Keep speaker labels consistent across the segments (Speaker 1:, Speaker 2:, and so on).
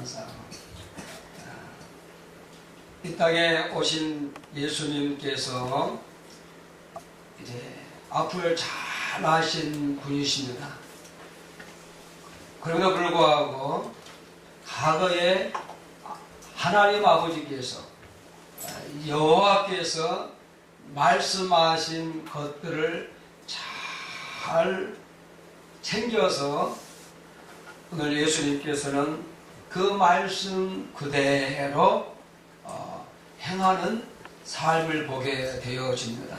Speaker 1: 감사합니다. 이 땅에 오신 예수님께서 이제 앞을 잘 아신 분이십니다. 그럼에도 불구하고 과거에 하나님 아버지께서 여호와께서 말씀하신 것들을 잘 챙겨서 오늘 예수님께서는 그 말씀 그대로 어, 행하는 삶을 보게 되어집니다.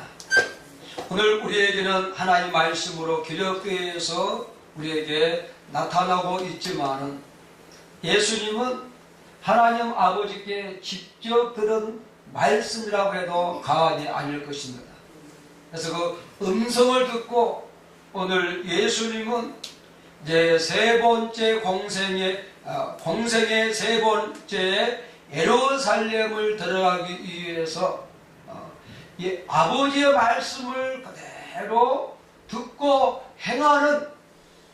Speaker 1: 오늘 우리에게는 하나님 말씀으로 기록되어서 우리에게 나타나고 있지만은 예수님은 하나님 아버지께 직접 들은 말씀이라고 해도 과언이 아닐 것입니다. 그래서 그 음성을 듣고 오늘 예수님은 이제 세 번째 공생의 아, 공생의 세 번째 에루살렘을 들어가기 위해서 어, 이 아버지의 말씀을 그대로 듣고 행하는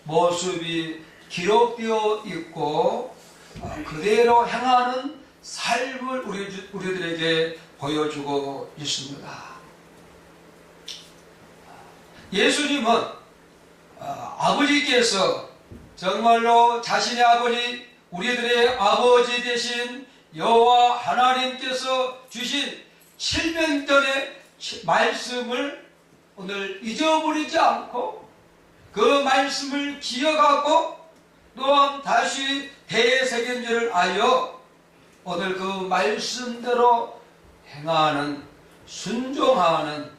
Speaker 1: 모습이 기록되어 있고 어, 그대로 행하는 삶을 우리, 우리들에게 보여주고 있습니다. 예수님은 어, 아버지께서 정말로 자신의 아버지 우리들의 아버지 되신 여호와 하나님께서 주신 700년 전의 말씀을 오늘 잊어버리지 않고 그 말씀을 기억하고 또한 다시 대세견제를 하여 오늘 그 말씀대로 행하는 순종하는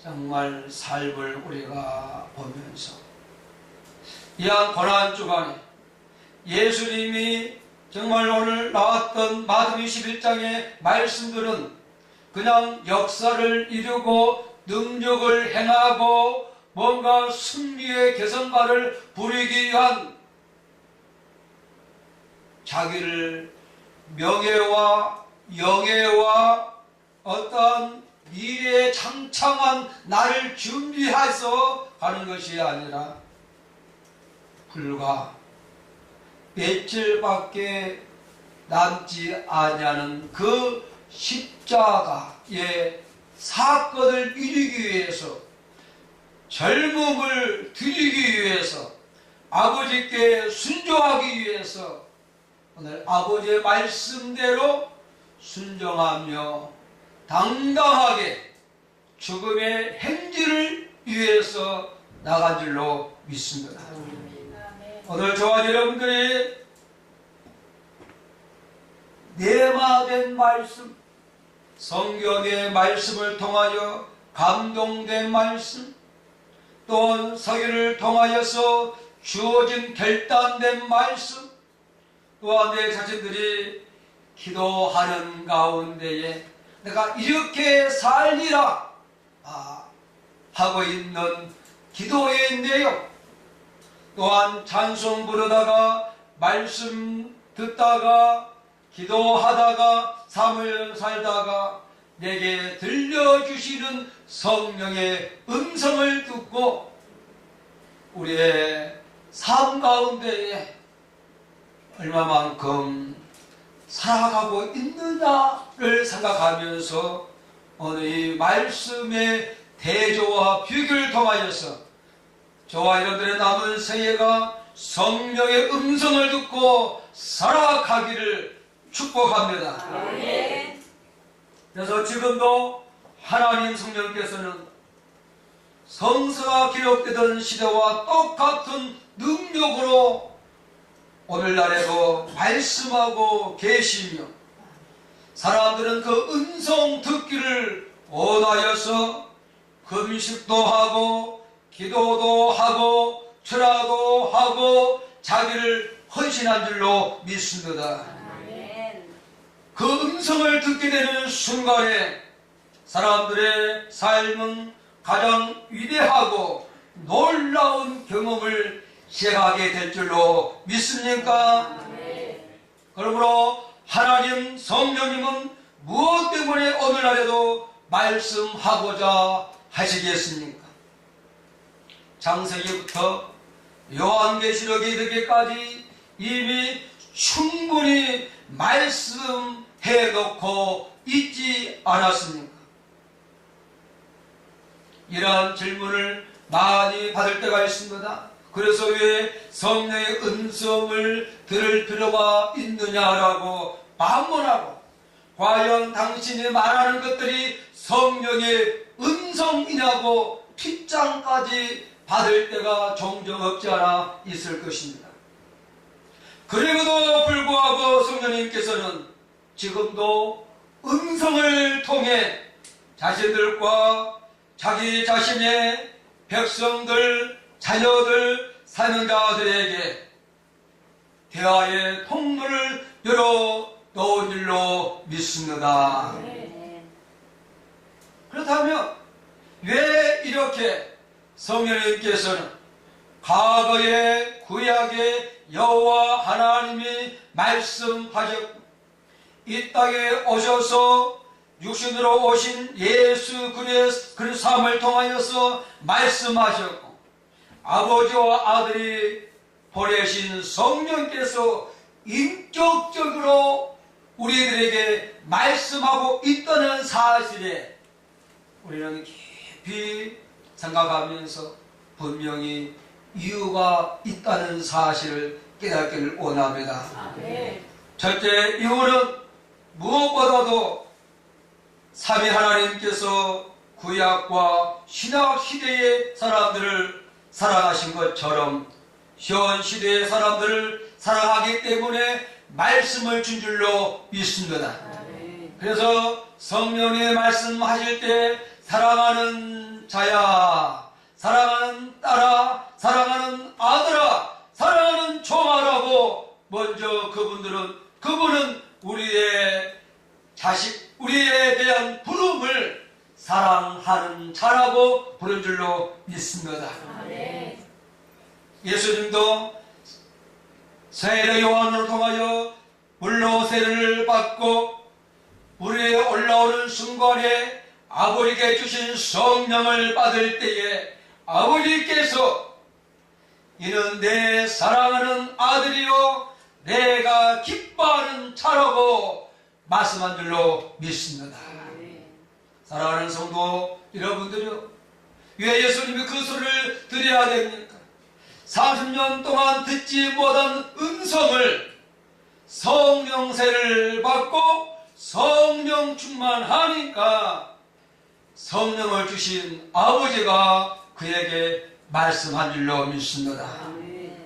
Speaker 1: 정말 삶을 우리가 보면서 이한 고난 주간에 예수님이 정말 오늘 나왔던 마음 21장의 말씀들은 그냥 역사를 이루고 능력을 행하고 뭔가 승리의 개선가를 부리기 위한 자기를 명예와 영예와 어떠한 미래에 창창한 나를 준비해서 가는 것이 아니라 불과 며칠밖에 남지 아니하는 그 십자가의 사건을 이루기 위해서 젊음을 드리기 위해서 아버지께 순종하기 위해서 오늘 아버지의 말씀대로 순종하며 당당하게 죽음의 행진을 위해서 나간 줄로 믿습니다. 오늘 저와 여러분들이 내마된 말씀, 성경의 말씀을 통하여 감동된 말씀, 또한 서기를 통하여서 주어진 결단된 말씀, 또한 내 자신들이 기도하는 가운데에 내가 이렇게 살리라 아, 하고 있는 기도의 내용, 또한 찬송 부르다가 말씀 듣다가 기도하다가 삶을 살다가 내게 들려주시는 성령의 음성을 듣고 우리의 삶 가운데에 얼마만큼 살아가고 있느냐를 생각하면서 오늘 이 말씀의 대조와 비교를 통하여서 저와 여러분들의 남은 생애가 성령의 음성을 듣고 살아가기를 축복합니다. 그래서 지금도 하나님 성령께서는 성서가 기록되던 시대와 똑같은 능력으로 오늘날에도 말씀하고 계시며 사람들은 그 음성 듣기를 원하여서 금식도 하고 기도도 하고 철화도 하고 자기를 헌신한 줄로 믿습니다. 그 음성을 듣게 되는 순간에 사람들의 삶은 가장 위대하고 놀라운 경험을 시작하게 될 줄로 믿습니까? 그러므로 하나님 성령님은 무엇 때문에 오늘날에도 말씀하고자 하시겠습니까? 창세기부터 요한계시록에 이르기까지 이미 충분히 말씀해 놓고 있지 않았습니까? 이러한 질문을 많이 받을 때가 있습니다. 그래서 왜 성령의 음성을 들을 필요가 있느냐라고 반문하고 과연 당신이 말하는 것들이 성령의 음성이냐고 핍장까지 받을 때가 종종 없지 않아 있을 것입니다. 그리고도 불구하고 성령님께서는 지금도 음성을 통해 자신들과 자기 자신의 백성들, 자녀들, 사명자들에게 대화의 통로를 열어 놓은 일로 믿습니다. 그렇다면 왜 이렇게 성령님께서는 과거의 구약의 여호와 하나님이 말씀하셨고 이 땅에 오셔서 육신으로 오신 예수 그리의 그 삶을 통하여서 말씀하셨고 아버지와 아들이 보내신 성령께서 인격적으로 우리들에게 말씀하고 있다는 사실에 우리는 깊이 생각하면서 분명히 이유가 있다는 사실을 깨닫기를 원합니다. 첫째 이유는 무엇보다도 삼위 하나님께서 구약과 신약 시대의 사람들을 사랑하신 것처럼 현 시대의 사람들을 사랑하기 때문에 말씀을 준 줄로 믿습니다. 그래서 성령의 말씀하실 때 사랑하는 자야, 사랑하는 딸아, 사랑하는 아들아, 사랑하는 종아라고 먼저 그분들은 그분은 우리의 자식, 우리에 대한 부름을 사랑하는 자라고 부른 줄로 믿습니다. 예수님도 세례 요한으로 통하여 물로 세례를 받고 물에 올라오는 순간에 아버지께 주신 성령을 받을 때에 아버지께서 이는 내 사랑하는 아들이요 내가 기뻐하는 자라고 말씀한 줄로 믿습니다. 사랑하는 성도 여러분들이요 왜 예수님이 그 소리를 드려야 됩니까? 30년 동안 듣지 못한 음성을 성령세를 받고 성령 충만하니까 성령을 주신 아버지가 그에게 말씀한 줄로 믿습니다.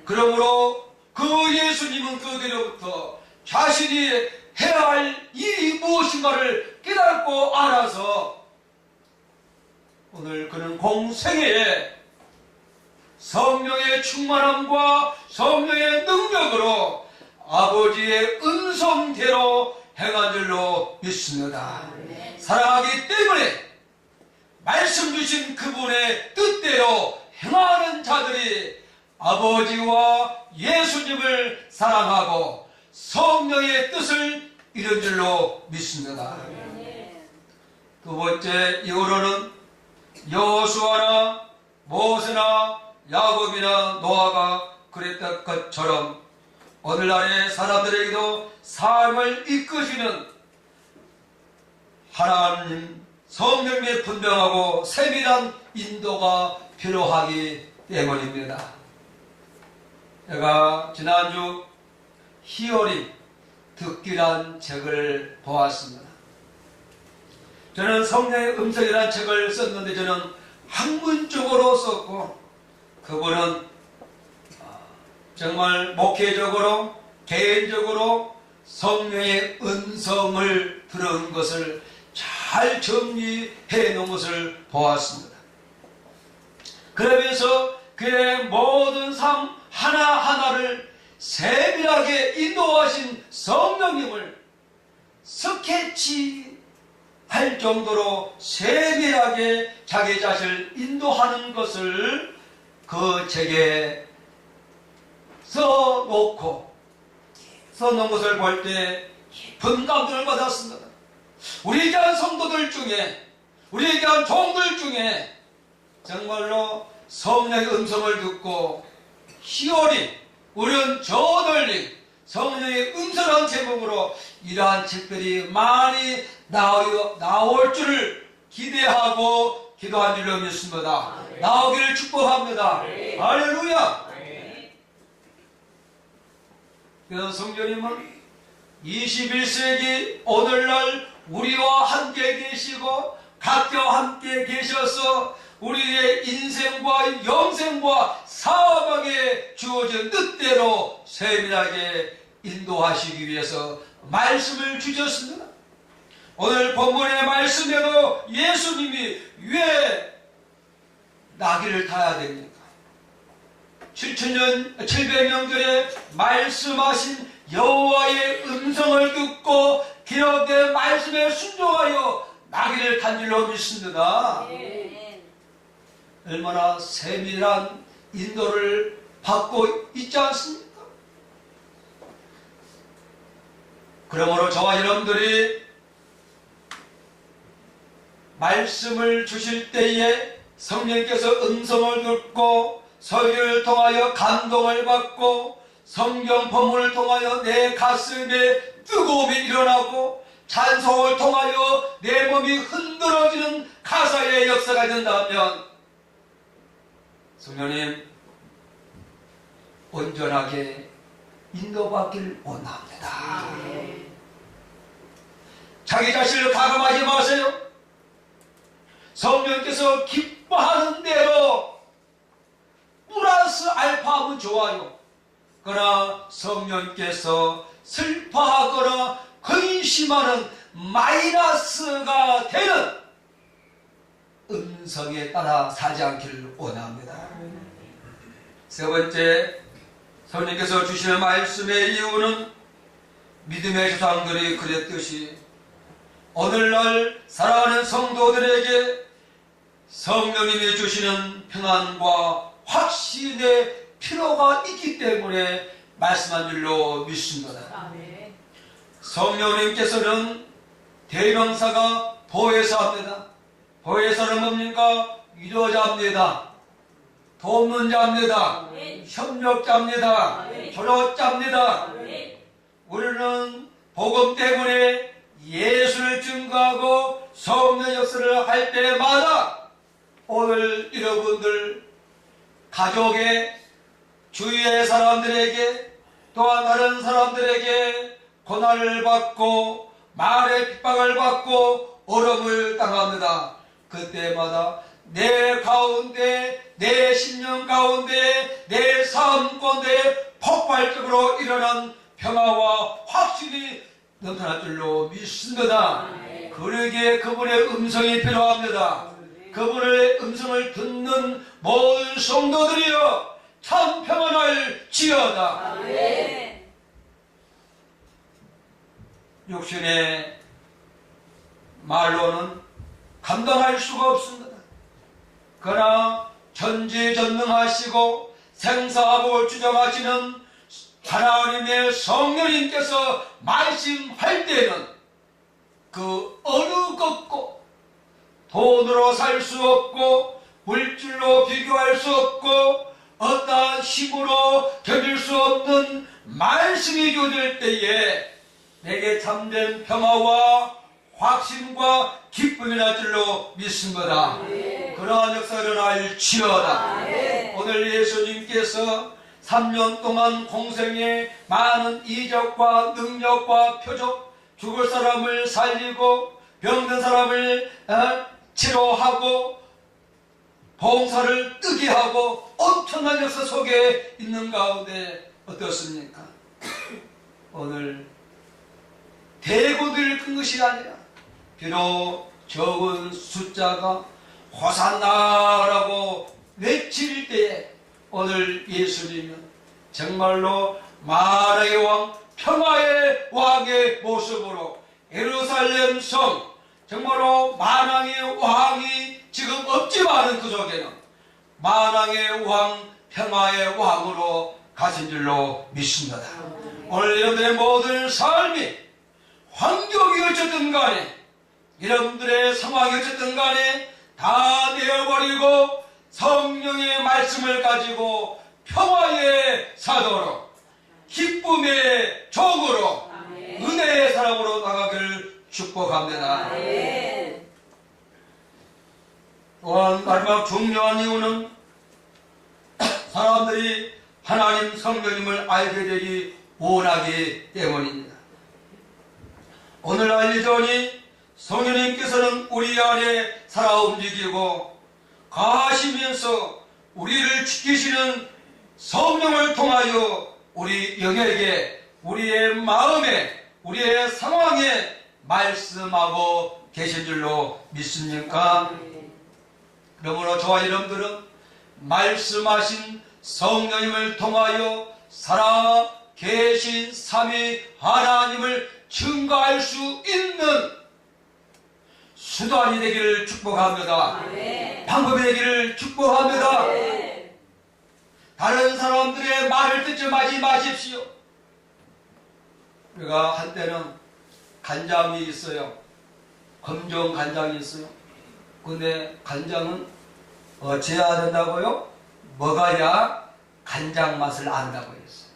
Speaker 1: 그러므로 그 예수님은 그대로부터 자신이 해야 할 일이 무엇인가를 깨닫고 알아서 오늘 그는 공생애에 성령의 충만함과 성령의 능력으로 아버지의 음성대로 행한 줄로 믿습니다. 사랑하기 때문에 말씀 주신 그분의 뜻대로 행하는 자들이 아버지와 예수님을 사랑하고 성령의 뜻을 이룬 줄로 믿습니다. 두 번째 이후로는 여호수아나 모세나 야곱이나 노아가 그랬던 것처럼 오늘날의 사람들에게도 삶을 이끄시는 하나님 성령의 분명하고 세밀한 인도가 필요하기 때문입니다. 제가 지난주 희열이 듣기란 책을 보았습니다. 저는 성령의 음성이라는 책을 썼는데 저는 학문적으로 썼고 그분은 어, 정말 목회적으로 개인적으로 성령의 음성을 들은 것을 잘 정리해 놓은 것을 보았습니다. 그러면서 그의 모든 삶 하나하나를 세밀하게 인도하신 성령님을 스케치 할 정도로 세밀하게 자기 자신을 인도하는 것을 그 책에 써놓고 써놓은 것을 볼 때 깊은 감동을 받았습니다. 우리 교한 성도들 중에 우리 교한 종들 중에 정말로 성령의 음성을 듣고 희열이 우리는 저 널리 성령의 음성한 제목으로 이러한 책들이 많이 나오, 나올 줄을 기대하고 기도한 줄로 믿습니다. 나오기를 축복합니다. 할렐루야! 그래서 성령님은 21세기 오늘날 우리와 함께 계시고 각자 함께 계셔서 우리의 인생과 영생과 사방에 주어진 뜻대로 세밀하게 인도하시기 위해서 말씀을 주셨습니다. 오늘 본문의 말씀에도 예수님이 왜 나귀를 타야 됩니까? 7천년, 700년전에 말씀하신 여호와의 음성을 듣고 기록된 말씀에 순종하여 나귀를 탄 줄로 믿습니다. 얼마나 세밀한 인도를 받고 있지 않습니까? 그러므로 저와 여러분들이 말씀을 주실 때에 성령께서 음성을 듣고 설교를 통하여 감동을 받고 성경 본문을 통하여 내 가슴에 뜨거움이 일어나고 찬송을 통하여 내 몸이 흔들어지는 가사의 역사가 된다면 성령님 온전하게 인도받길 원합니다. 자기 자신을 가감하지 마세요. 성령께서 기뻐하는 대로 플러스 알파하면 좋아요. 그러나 성령께서 슬퍼하거나 근심하는 마이너스가 되는 음성에 따라 사지 않기를 원합니다. 세 번째, 성령께서 주시는 말씀의 이유는 믿음의 조상들이 그랬듯이 오늘날 사랑하는 성도들에게 성령님이 주시는 평안과 확신의 필요가 있기 때문에 말씀한 줄로 믿습니다. 성령님께서는 대명사가 보혜사입니다. 보혜사는 뭡니까? 위로자입니다. 돕는 자입니다. 협력자입니다. 조력자입니다. 우리는 복음 때문에 예수를 증거하고 성령 역사를 할 때마다 오늘 여러분들 가족의 주위의 사람들에게 또한 다른 사람들에게 고난을 받고 말의 핍박을 받고 어려움을 당합니다. 그때마다 내 가운데 내 신령 가운데 내 삶 가운데 폭발적으로 일어난 평화와 확신이 넘쳐날 줄로 믿습니다. 그러기에 그분의 음성이 필요합니다. 그분의 음성을 듣는 모든 성도들이여 참 평안할 지어다. 육신의 말로는 감당할 수가 없습니다. 그러나 전지전능하시고 생사하고 주정하시는 하나님의 성령님께서 말씀할 때는 그 어느 것고 돈으로 살 수 없고 물질로 비교할 수 없고 어떠한 힘으로 견딜 수 없는 말씀이 주어질 때에 내게 참된 평화와 확신과 기쁨이 날 줄로 믿습니다. 그러한 역사가 일어날 지어다. 오늘 예수님께서 3년 동안 공생에 많은 이적과 능력과 표적, 죽을 사람을 살리고 병든 사람을 어, 치료하고 봉사를 뜨게 하고 역사 속에 있는 가운데 어떻습니까? 오늘 대고들 큰 것이 아니라 비록 적은 숫자가 호산나라고 외칠 때에 오늘 예수님은 정말로 만왕의 왕 평화의 왕의 모습으로 예루살렘 성 정말로 만왕의 왕이 지금 없지만은 그 속에는 만왕의 왕 평화의 왕으로 가신 줄로 믿습니다. 오늘 여러분들의 모든 삶이 환경이 어쨌든 간에 여러분들의 상황이 어쨌든 간에 다 내어버리고 성령의 말씀을 가지고 평화의 사도로 기쁨의 종으로. 은혜의 사람으로 나가기를 축복합니다. 또한 마지막 중요한 이유는 사람들이 하나님 성령님을 알게 되기 원하기 때문입니다. 오늘 알리더니 성령님께서는 우리 안에 살아 움직이고 가시면서 우리를 지키시는 성령을 통하여 우리 영에게 우리의 마음에 우리의 상황에 말씀하고 계신 줄로 믿습니까? 그러므로 저와 여러분들은 말씀하신 성령님을 통하여 살아 계신 삼위 하나님을 증거할 수 있는 수단이 되기를 축복합니다.
Speaker 2: 아멘.
Speaker 1: 방법이 되기를 축복합니다.
Speaker 2: 아멘.
Speaker 1: 다른 사람들의 말을 듣지 마지 마십시오. 우리가 한때는 간장이 있어요. 검정 간장이 있어요. 근데 간장은 어찌해야 된다고요? 먹어야 간장 맛을 안다고 했어요.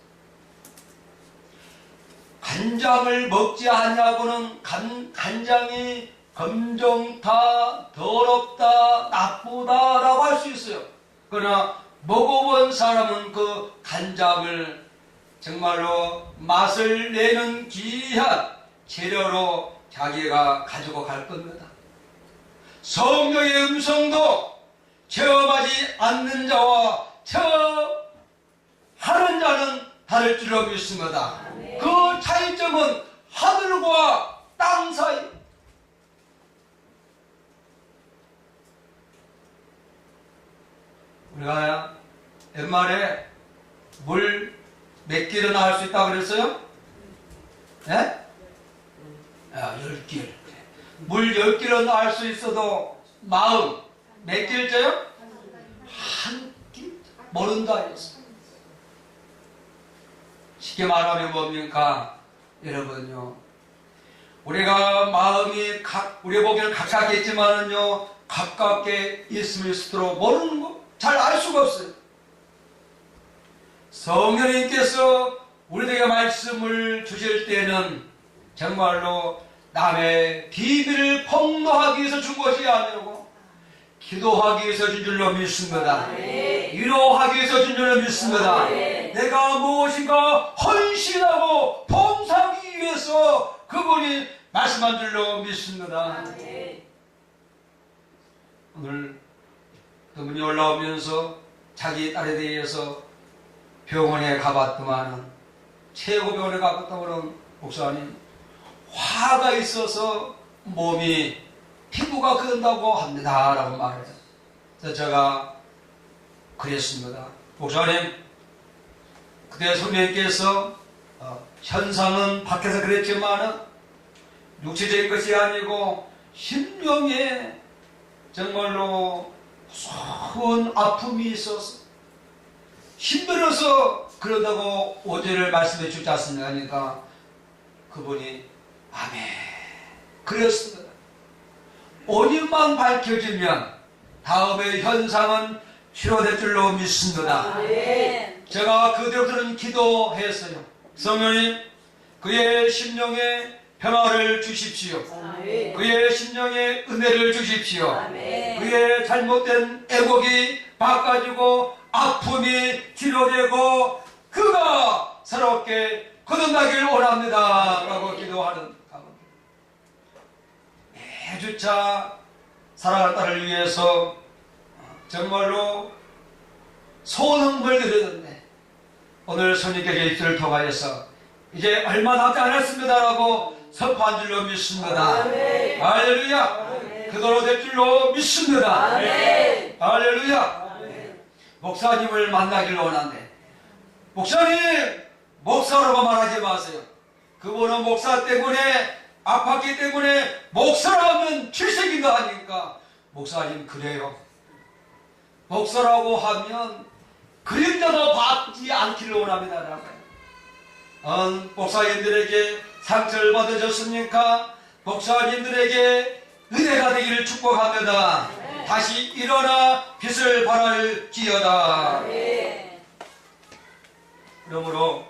Speaker 1: 간장을 먹지 않냐고는 간, 간장이 검정다, 더럽다, 나쁘다라고 할 수 있어요. 그러나 먹어본 사람은 그 간장을 정말로 맛을 내는 귀한 재료로 자기가 가지고 갈 겁니다. 성령의 음성도 체험하지 않는 자와 체험하는 자는 다를 줄로 믿습니다. 그 차이점은 하늘과 땅 사이. 우리가 옛말에 물 몇 길은 할수 있다고 그랬어요? 예? 아, 열 길. 물 열 길은 알 수 있어도 마음 몇 길째요? 한 길. 모른다. 쉽게 말하면 뭡니까? 여러분요. 우리가 마음이 각, 우리 보기에는 가깝겠지만은요, 가깝게 있을수록 모르는 거, 잘 알 수가 없어요. 성령님께서 우리에게 말씀을 주실 때는 정말로 남의 비밀을 폭로하기 위해서 준 것이 아니고, 기도하기 위해서 준 줄로 믿습니다. 위로하기 위해서 준 줄로 믿습니다. 내가 무엇인가 헌신하고 봉사하기 위해서 그분이 말씀한 줄로 믿습니다. 오늘 그분이 올라오면서 자기 딸에 대해서 병원에 가봤더만은 최고 병원에 가봤다고는 목사님 화가 있어서 몸이 피부가 그런다고 합니다 라고 말해요. 그래서 제가 그랬습니다. 목사님 그때 선생님께서 어, 현상은 밖에서 그랬지만은 육체적인 것이 아니고 심령에 정말로 무서운 아픔이 있어서 힘들어서 그런다고 오제를 말씀해 주지 않습니까? 그러니까 그분이 아멘 그랬습니다. 원인만 밝혀지면 다음의 현상은 치료될 줄로 믿습니다.
Speaker 2: 아멘.
Speaker 1: 제가 그대로부터는 기도했어요. 성령님, 그의 심령에 평화를 주십시오.
Speaker 2: 아멘.
Speaker 1: 그의 심령에 은혜를 주십시오.
Speaker 2: 아멘.
Speaker 1: 그의 잘못된 애곡이 바꿔지고 아픔이 치료되고 그가 새롭게 거듭나길 원합니다. 라고 기도하는 주차 사랑하는 딸을 위해서 정말로 소원을 드렸는데 오늘 손님께 입술을 통하여서 이제 얼마 남지 않았습니다라고 선포한 줄로 믿습니다.
Speaker 2: 아멘.
Speaker 1: 할렐루야.
Speaker 2: 아멘.
Speaker 1: 그대로 될 줄로 믿습니다.
Speaker 2: 아멘.
Speaker 1: 할렐루야.
Speaker 2: 아멘.
Speaker 1: 목사님을 만나길 원한대. 목사님! 목사라고 말하지 마세요. 그분은 목사 때문에 아팠기 때문에 목사라면 출석인가 하니까 목사님 그래요. 목사라고 하면 그림자도 받지 않기를 원합니다. 어, 목사님들에게 상처를 받으셨습니까? 목사님들에게 은혜가 되기를 축복합니다. 다시 일어나 빛을 발할지어다.
Speaker 2: 아멘.
Speaker 1: 그러므로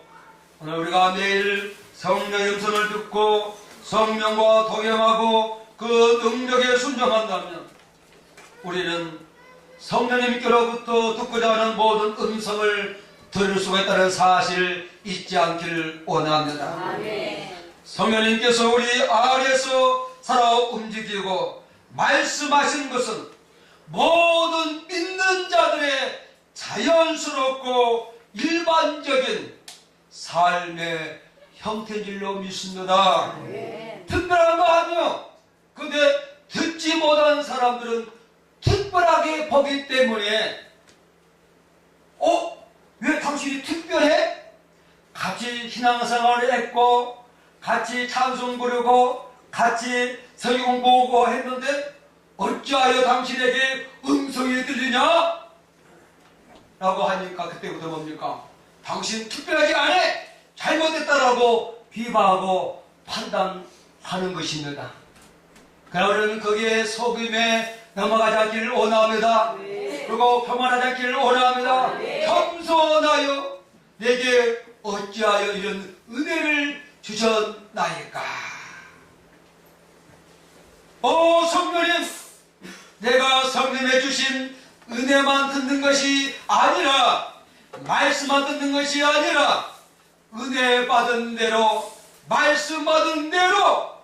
Speaker 1: 오늘 우리가 매일 성령의 음성을 듣고 성령과 동행하고 그 능력에 순종한다면 우리는 성령님께로부터 듣고자 하는 모든 음성을 들을 수가 있다는 사실을 잊지 않기를 원합니다. 성령님께서 우리 안에서 살아 움직이고 말씀하신 것은 모든 믿는 자들의 자연스럽고 일반적인 삶의 형태인 줄로 믿습니다.
Speaker 2: 아멘.
Speaker 1: 특별한 거 아니요. 근데 듣지 못한 사람들은 특별하게 보기 때문에 어? 왜 당신이 특별해? 같이 신앙생활을 했고 같이 찬송 부르고 같이 성경 공부하고 했는데 어찌하여 당신에게 음성이 들리냐? 라고 하니까 그때부터 뭡니까? 당신 특별하게 안 해! 잘못했다라고 비방하고 판단하는 것입니다. 그러면 거기에 속임에 넘어가지 않기를 원합니다. 그리고 평안하지 않기를 원합니다. 겸손하여 내게 어찌하여 이런 은혜를 주셨나이까. 오 성령님, 내가 성령에 주신 은혜만 듣는 것이 아니라 말씀만 듣는 것이 아니라 은혜 받은 대로 말씀 받은 대로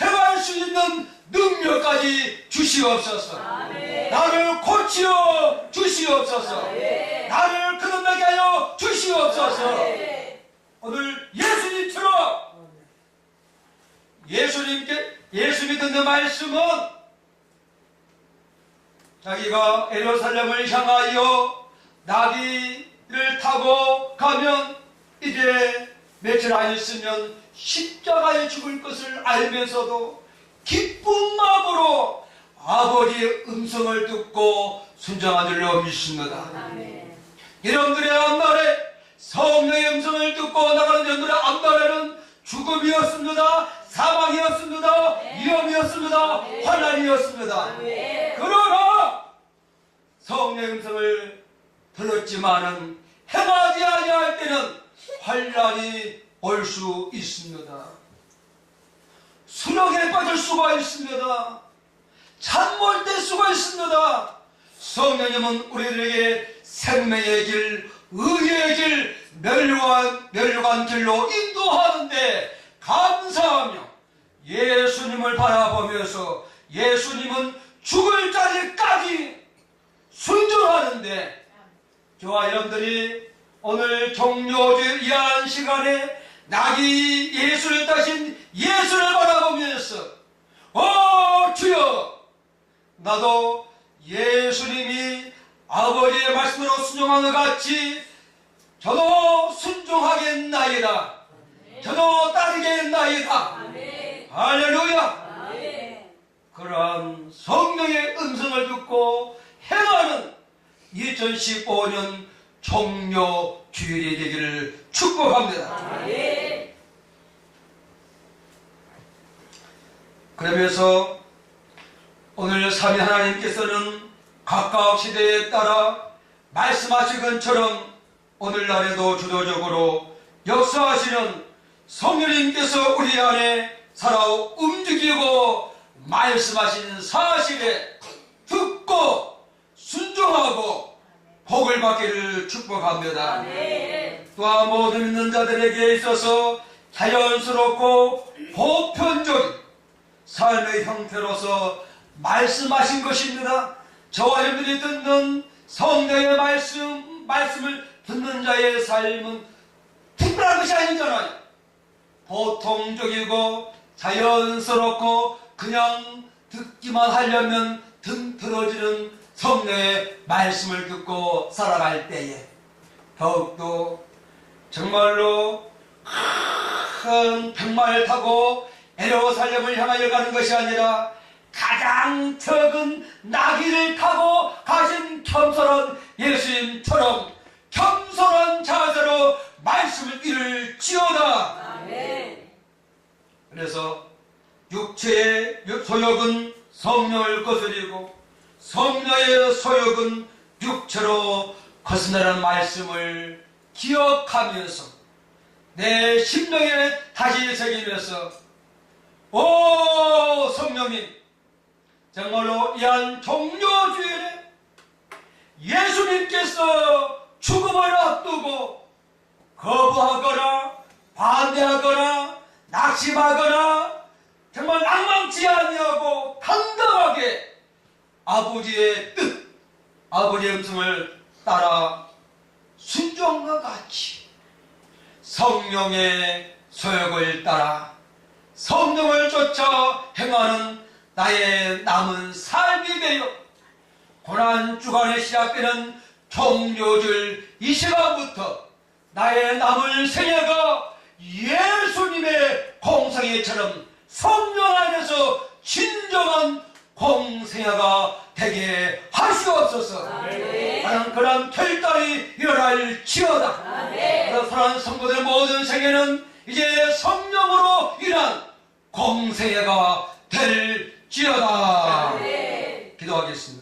Speaker 1: 행할 수 있는 능력까지 주시옵소서.
Speaker 2: 아멘.
Speaker 1: 나를 고치어 주시옵소서.
Speaker 2: 아멘.
Speaker 1: 나를 거듭나게 하여 주시옵소서.
Speaker 2: 아멘.
Speaker 1: 오늘 예수님처럼 예수님께 예수님이 듣는 말씀은 자기가 에루살렘을 향하여 나귀를 타고 가면 이제 며칠 안 있으면 십자가에 죽을 것을 알면서도 기쁜 마음으로 아버지의 음성을 듣고 줄로 믿습니다.
Speaker 2: 아멘.
Speaker 1: 여러분들의 앞날에 성령의 음성을 듣고 나가는 여러분들의 앞날에는 죽음이었습니다. 사망이었습니다. 위험이었습니다. 환란이었습니다.
Speaker 2: 아멘.
Speaker 1: 그러나 성령의 음성을 들었지만은 행하지 아니할 때는 환란이 올 수 있습니다. 수렁에 빠질 수가 있습니다. 잠몰 될 수가 있습니다. 성령님은 우리들에게 생명의 길, 의의 길, 멸류관, 멸류관 길로 인도하는데 감사하며 예수님을 바라보면서 예수님은 죽을 자리까지 순종하는데 저와 여러분들이 오늘 종료주 이한 시간에 낙이 예수를 따신 예수를 바라보면서 오 주여 나도 예수님이 아버지의 말씀으로 순종한 것 같이 저도 순종하겠나이다 저도 따르겠나이다. 할렐루야. 그러한 성령의 음성을 듣고 행하는 2015년 종료 주일이 되기를 축복합니다. 그러면서 오늘 삼위 하나님께서는 각각 시대에 따라 말씀하신 것처럼 오늘날에도 주도적으로 역사하시는 성령님께서 우리 안에 살아 움직이고 말씀하신 사실에 듣고 순종하고 복을 받기를 축복합니다.
Speaker 2: 아멘.
Speaker 1: 또한 모든 믿는 자들에게 있어서 자연스럽고 보편적인 삶의 형태로서 말씀하신 것입니다. 저와 여러분들이 듣는 성령의 말씀, 말씀을 듣는 자의 삶은 특별한 것이 아니잖아요. 보통적이고 자연스럽고 그냥 듣기만 하려면 등 들어지는 성령의 말씀을 듣고 살아갈 때에 더욱더 정말로 큰 백마를 타고 에르살렘을 향하여 가는 것이 아니라 가장 적은 나귀를 타고 가신 겸손한 예수님처럼 겸손한 자세로 말씀을 이룰지어다.
Speaker 2: 아멘.
Speaker 1: 그래서 육체의 소욕은 성령을 거스리고 성령의 소욕은 육체로 거스른다는 말씀을 기억하면서 내 심령에 다시 새기면서 오 성령님 정말로 이한 종료주일에 예수님께서 죽음을 앞두고 거부하거나 반대하거나 낙심하거나 정말 낭망치 아니하고 당당하게 아버지의 뜻, 아버지의 음성을 따라 순종과 같이 성령의 소욕을 따라 성령을 쫓아 행하는 나의 남은 삶이 되어 고난 주간에 시작되는 종료줄 이 시간부터 나의 남은 생애가 예수님의 공생애처럼 성령 안에서 진정한 공생애가 되게 하시옵소서.
Speaker 2: 아멘.
Speaker 1: 나는 그런 결단이 일어날 지어다.
Speaker 2: 아멘.
Speaker 1: 그래서 사랑하는 성도들 모든 생애는 이제 성령으로 인한 공생애가 될 지어다.
Speaker 2: 아멘.
Speaker 1: 기도하겠습니다.